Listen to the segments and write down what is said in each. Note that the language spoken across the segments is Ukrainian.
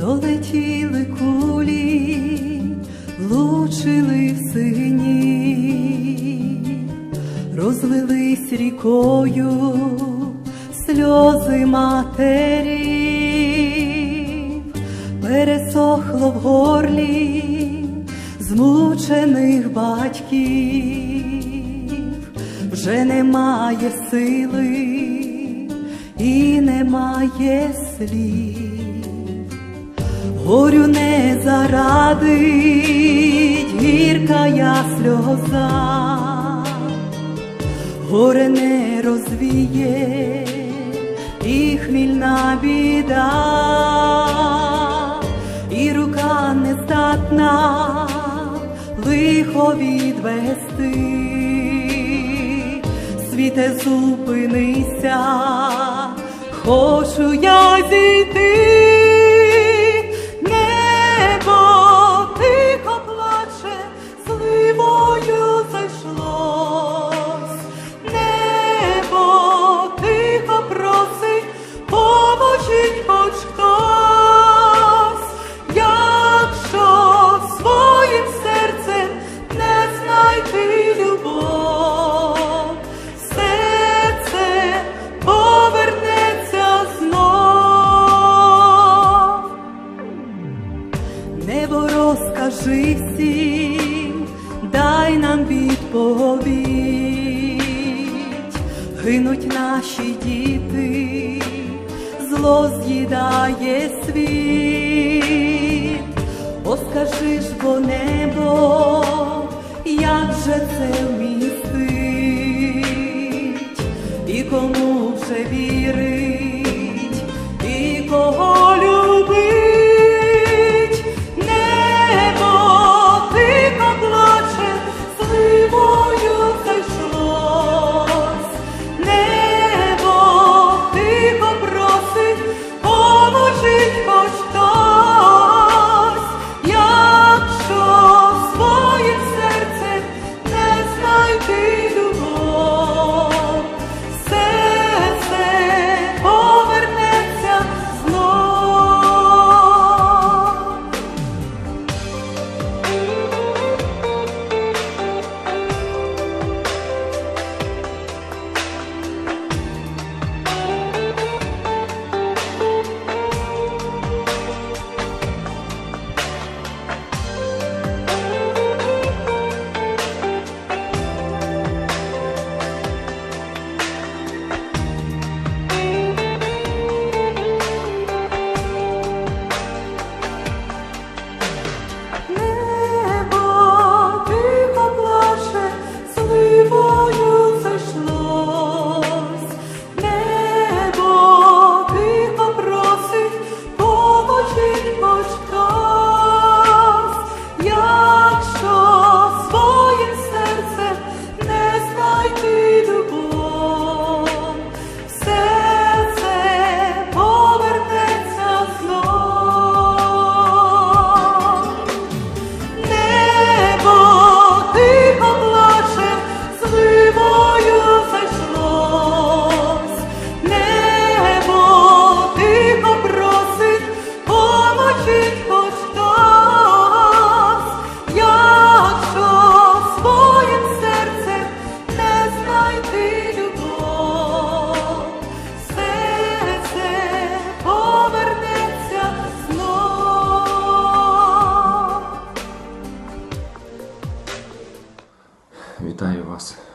долетіли кулі, влучили в сині, розлились рікою сльози матерів, пересохло в горлі змучених батьків, вже немає сили і немає слів. Горю не зарадить гірка я сльоза, горе не розвіє і хмільна біда, і рука не здатна лихо відвести. Світе зупинися, хочу я зійти. Гинуть наші діти, зло з'їдає світ, О, скажи ж бо небо, як же це вмістить, і кому вже вірить, і кого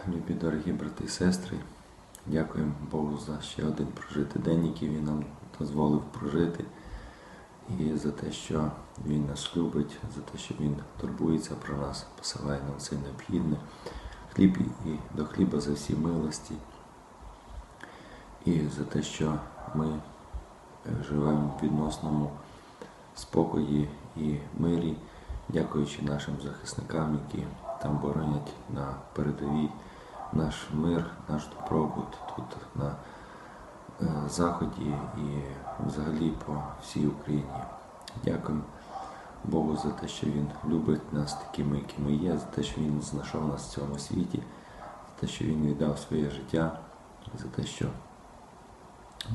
любі дорогі брати і сестри. Дякуємо Богу за ще один прожитий день, який Він нам дозволив прожити. І за те, що Він нас любить, за те, що Він турбується про нас, посилає нам все необхідне, хліб і до хліба за всі милості. І за те, що ми живемо в відносному спокої і мирі, дякуючи нашим захисникам, які там боронять на передовій наш мир, наш добробут тут на е, Заході і взагалі по всій Україні. Дякуємо Богу за те, що Він любить нас такими, які ми є, за те, що Він знайшов нас в цьому світі, за те, що Він віддав своє життя, за те, що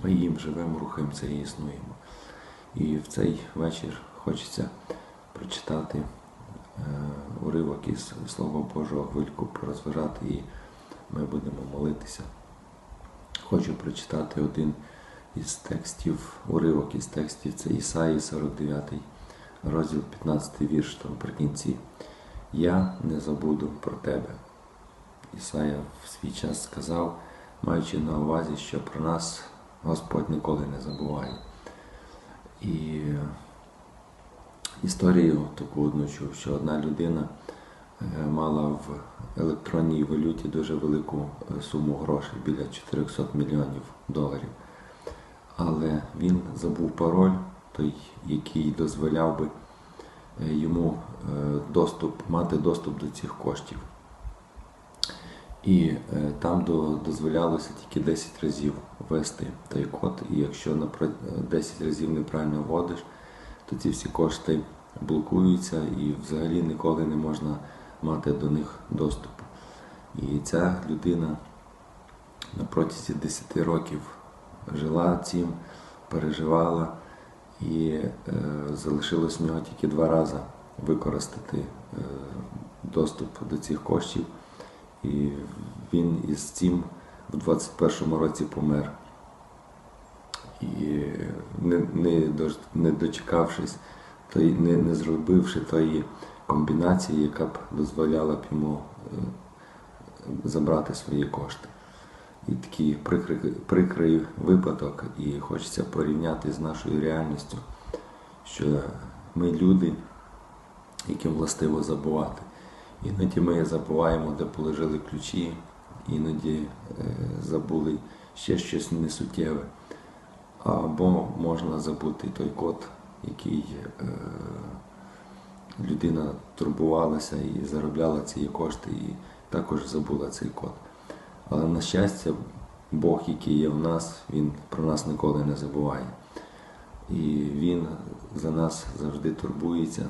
ми їм живемо, рухаємося і існуємо. І в цей вечір хочеться прочитати е, уривок із Слова Божого хвильку порозважати і ми будемо молитися. Хочу прочитати один із текстів, уривок із текстів, це Ісаї 49, розділ 15 вірш там прикінці. Я не забуду про тебе. Ісая в свій час сказав, маючи на увазі, що про нас Господь ніколи не забуває. І історію таку одну чув, що одна людина мала в електронній валюті дуже велику е, суму грошей, біля 400 мільйонів доларів. Але він забув пароль, той, який дозволяв би е, йому е, доступ, мати доступ до цих коштів. І е, там дозволялося тільки 10 разів ввести той код, і якщо напра- 10 разів неправильно вводиш, то ці всі кошти блокуються і взагалі ніколи не можна мати до них доступу. І ця людина на протязі 10 років жила цим, переживала, і е, залишилось в нього тільки два рази використати е, доступ до цих коштів. І він із цим в 21-му році помер. І не, не, не дочекавшись, той, не, не зробивши тої комбінації, яка б дозволяла б йому е, забрати свої кошти. І такий прикрий, прикрий випадок, і хочеться порівняти з нашою реальністю, що ми люди, яким властиво забувати. Іноді ми забуваємо, де положили ключі, іноді е, забули ще щось несуттєве. Або можна забути той код, який е, людина турбувалася і заробляла ці кошти, і також забула цей код. Але на щастя, Бог, який є в нас, Він про нас ніколи не забуває. І Він за нас завжди турбується.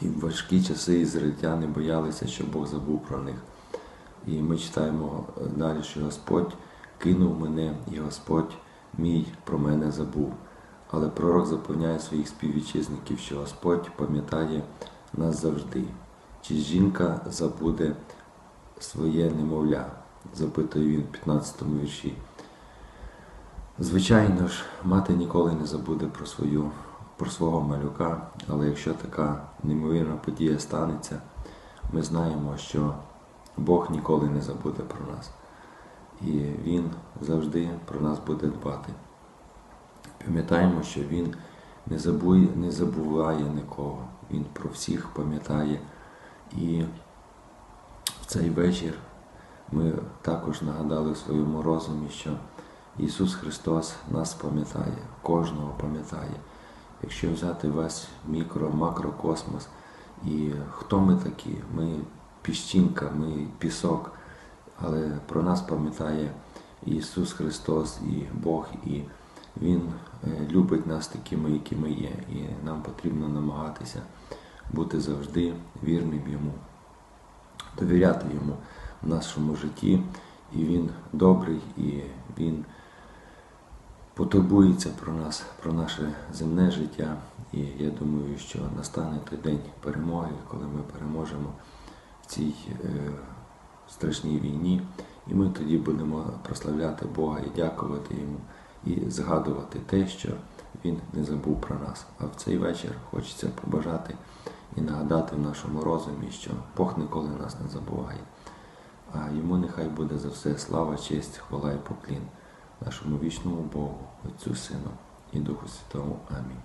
І в важкі часи ізраїльтяни боялися, що Бог забув про них. І ми читаємо далі, що Господь кинув мене, і Господь мій про мене забув. Але пророк запевняє своїх співвітчизників, що Господь пам'ятає нас завжди. Чи жінка забуде своє немовля? запитує він в 15 вірші. Звичайно ж, мати ніколи не забуде про свою, про свого малюка, але якщо така неймовірна подія станеться, ми знаємо, що Бог ніколи не забуде про нас. І Він завжди про нас буде дбати. Пам'ятаємо, що Він не забує, не забуває нікого, Він про всіх пам'ятає. І в цей вечір ми також нагадали в своєму розумі, що Ісус Христос нас пам'ятає, кожного пам'ятає. Якщо взяти весь мікро, макрокосмос, і хто ми такі? Ми піщинка, ми пісок, але про нас пам'ятає Ісус Христос і Бог, і Він е, любить нас такими, які ми є. І нам потрібно намагатися бути завжди вірним Йому, довіряти Йому в нашому житті. І Він добрий, і Він потурбується про нас, про наше земне життя. І я думаю, що настане той день перемоги, коли ми переможемо в цій е, страшній війні. І ми тоді будемо прославляти Бога і дякувати Йому, і згадувати те, що Він не забув про нас. А в цей вечір хочеться побажати і нагадати в нашому розумі, що Бог ніколи нас не забуває. А йому нехай буде за все слава, честь, хвала і поклін нашому вічному Богу, Отцю Сину і Духу Святому. Амінь.